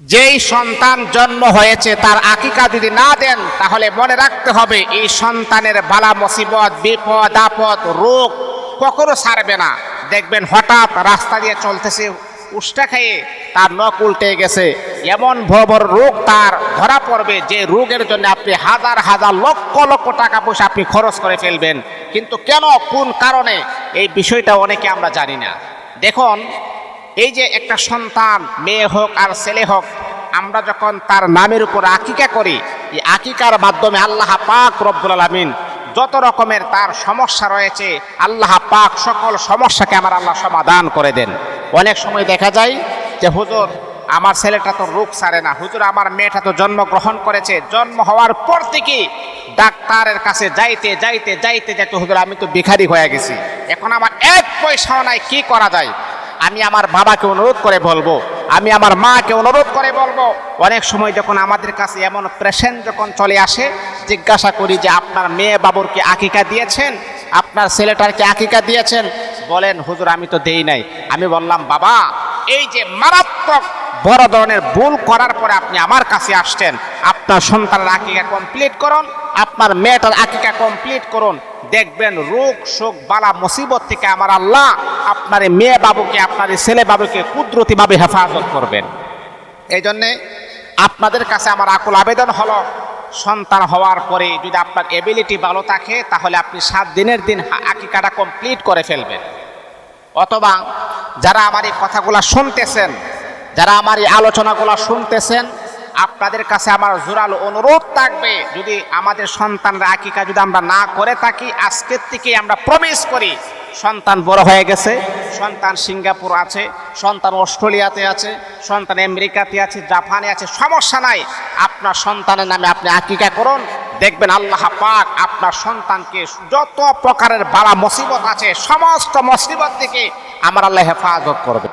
যেই সন্তান জন্ম হয়েছে, তার আকিকা যদি না দেন, তাহলে মনে রাখতে হবে, এই সন্তানের বালা মুসিবত, বিপদ, আপদ, রোগ কখনো ছাড়বে না। দেখবেন হঠাৎ রাস্তা দিয়ে চলতেছে উষ্টা খেয়ে, তার নখ উল্টে গেছে। এমন বড় রোগ তার ধরা পড়বে, যে রোগের জন্য আপনি হাজার হাজার লক্ষ লক্ষ টাকা পয়সা আপনি খরচ করে ফেলবেন। কিন্তু কেন, কোন কারণে, এই বিষয়টা অনেকে আমরা জানি না। দেখুন এই যে একটা সন্তান, মেয়ে হোক আর ছেলে হোক, আমরা যখন তার নামের উপর আকিকা করি, এই আকিকার মাধ্যমে আল্লাহ পাক রব্বুল আলমিন যত রকমের তার সমস্যা রয়েছে, আল্লাহ পাক সকল সমস্যাকে আমার আল্লাহ সমাধান করে দেন। অনেক সময় দেখা যায় যে, হুজুর, আমার ছেলেটা তো রোগ সারে না। হুজুর, আমার মেয়েটা তো জন্মগ্রহণ করেছে। জন্ম হওয়ার পর থেকে ডাক্তারের কাছে যাইতে যাইতে যাইতে যাইতে, হুজুর, আমি তো ভিখারি হয়ে গেছি। এখন আমার এক পয়সাও নাই, কি করা যায়? আমি আমার বাবাকে অনুরোধ করে বলব, আমি আমার মাকে অনুরোধ করে বলব, অনেক সময় যখন আমাদের কাছে এমন পেশেন্ট যখন চলে আসে, জিজ্ঞাসা করি যে আপনার মেয়ে বাবুর কি আকিকা দিয়েছেন? আপনার ছেলেটার কি আকিকা দিয়েছেন? বলেন, হুজুর, আমি তো দেই নাই। আমি বললাম, বাবা, এই যে মারাত্মক বড় ধরনের ভুল করার পরে আপনি আমার কাছে আসছেন, আপনার সন্তানের আকিকা কমপ্লিট করুন, আপনার মেয়েটার আকিকা কমপ্লিট করুন, দেখবেন রোগ, শোক, বালা, মুসিবত থেকে আমার আল্লাহ আপনার মেয়ে বাবুকে, আপনার ছেলে বাবুকে কুদরতিভাবে হেফাজত করবেন। এই জন্যে আপনাদের কাছে আমার আকুল আবেদন হলো, সন্তান হওয়ার পরে যদি আপনার এবিলিটি ভালো থাকে, তাহলে আপনি সাত দিনের দিন আকিকাটা কমপ্লিট করে ফেলবেন। অথবা যারা আমার এই কথাগুলো শুনতেছেন যারা আমার এই আলোচনাগুলো শুনতেছেন, আপনাদের কাছে আমার জোরালো অনুরোধ থাকবে, যদি আমাদের সন্তানরা আকিকা যদি আমরা না করে থাকি, আজকের থেকে আমরা প্রমিস করি, সন্তান বড় হয়ে গেছে, সন্তান সিঙ্গাপুর আছে, সন্তান অস্ট্রেলিয়াতে আছে, সন্তান আমেরিকাতে আছে, জাপানে আছে, সমস্যা নাই, আপনার সন্তানের নামে আপনি আকিকা করুন, দেখবেন আল্লাহ পাক আপনার সন্তানকে যত প্রকারের বালা মুসিবত আছে, সমস্ত মুসিবত থেকে আমার আল্লাহ হেফাজত করবে।